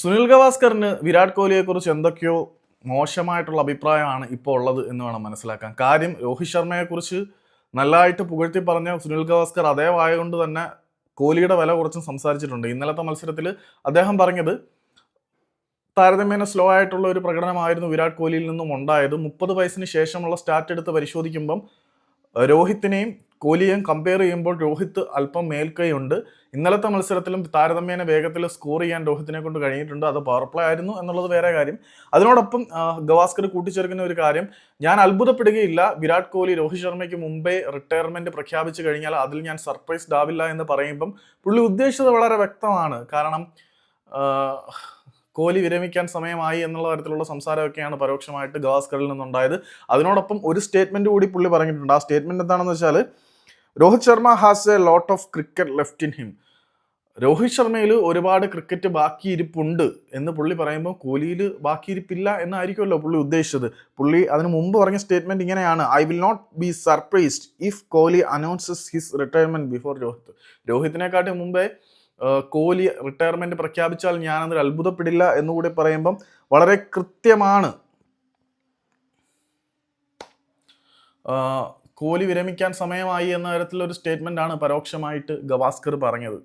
സുനിൽ ഗവാസ്കറിന് വിരാട് കോഹ്ലിയെക്കുറിച്ച് എന്തൊക്കെയോ മോശമായിട്ടുള്ള അഭിപ്രായമാണ് ഇപ്പോൾ ഉള്ളത് എന്ന് വേണം മനസ്സിലാക്കാൻ. കാര്യം രോഹിത് ശർമ്മയെക്കുറിച്ച് നല്ലതായിട്ട് പുകഴ്ത്തി പറഞ്ഞ സുനിൽ ഗവാസ്കർ അതേ വായ കൊണ്ട് തന്നെ കോഹ്ലിയുടെ വില കുറച്ചും സംസാരിച്ചിട്ടുണ്ട്. ഇന്നലത്തെ മത്സരത്തിൽ അദ്ദേഹം പറഞ്ഞത് താരതമ്യേന സ്ലോ ആയിട്ടുള്ള ഒരു പ്രകടനമായിരുന്നു വിരാട് കോഹ്ലിയിൽ നിന്നും ഉണ്ടായത്. മുപ്പത് വയസ്സിന് ശേഷമുള്ള സ്റ്റാറ്റ് എടുത്ത് പരിശോധിക്കുമ്പം രോഹിത്തിനെയും കോഹ്ലിയെയും കമ്പയർ ചെയ്യുമ്പോൾ രോഹിത് അല്പം മേൽക്കൈയുണ്ട്. ഇന്നലത്തെ മത്സരത്തിലും താരതമ്യേന വേഗത്തിൽ സ്കോർ ചെയ്യാൻ രോഹിത്തിനെ കൊണ്ട് കഴിഞ്ഞിട്ടുണ്ട്. അത് പവർ പ്ലേ ആയിരുന്നു എന്നുള്ളത് വേറെ കാര്യം. അതിനോടൊപ്പം ഗവാസ്കർ കൂട്ടിച്ചേർക്കുന്ന ഒരു കാര്യം. ഞാൻ അത്ഭുതപ്പെടുകയില്ല. വിരാട് കോഹ്ലി രോഹിത് ശർമ്മയ്ക്ക് മുമ്പേ റിട്ടയർമെന്റ് പ്രഖ്യാപിച്ചു കഴിഞ്ഞാൽ അതിൽ ഞാൻ സർപ്രൈസ്ഡ് ആവില്ല എന്ന് പറയുമ്പം പുള്ളി ഉദ്ദേശിച്ചത് വളരെ വ്യക്തമാണ്. കാരണം കോഹ്ലി വിരമിക്കാൻ സമയമായി എന്നുള്ള തരത്തിലുള്ള സംസാരമൊക്കെയാണ് പരോക്ഷമായിട്ട് ഗവാസ്കറിൽ നിന്നുണ്ടായത്. അതിനോടൊപ്പം ഒരു സ്റ്റേറ്റ്മെന്റ് കൂടി പുള്ളി പറഞ്ഞിട്ടുണ്ട്. ആ സ്റ്റേറ്റ്മെന്റ് എന്താണെന്ന് വെച്ചാൽ Rohit Sharma has a lot of cricket left in him Rohit ശർമ്മയിൽ ഒരുപാട് ക്രിക്കറ്റ് ബാക്കിയിരിപ്പുണ്ട് എന്ന് പുള്ളി പറയുമ്പോൾ കോഹ്ലിയിൽ ബാക്കിയിരിപ്പില്ല എന്നായിരിക്കുമല്ലോ പുള്ളി ഉദ്ദേശിച്ചത്. പുള്ളി അതിന് മുമ്പ് പറഞ്ഞ സ്റ്റേറ്റ്മെന്റ് ഇങ്ങനെയാണ് I will not be surprised if Kohli announces his retirement before Rohit. രോഹിത്തിനെക്കാട്ടി മുമ്പേ കോഹ്ലി റിട്ടയർമെന്റ് പ്രഖ്യാപിച്ചാൽ ഞാൻ അതിൽ അത്ഭുതപ്പെടില്ല എന്നുകൂടി പറയുമ്പം വളരെ കൃത്യമാണ്. കോഹ്ലി വിരമിക്കാൻ സമയമായി എന്ന തരത്തിലൊരു സ്റ്റേറ്റ്മെന്റ് ആണ് പരോക്ഷമായിട്ട് ഗവാസ്കർ പറഞ്ഞത്.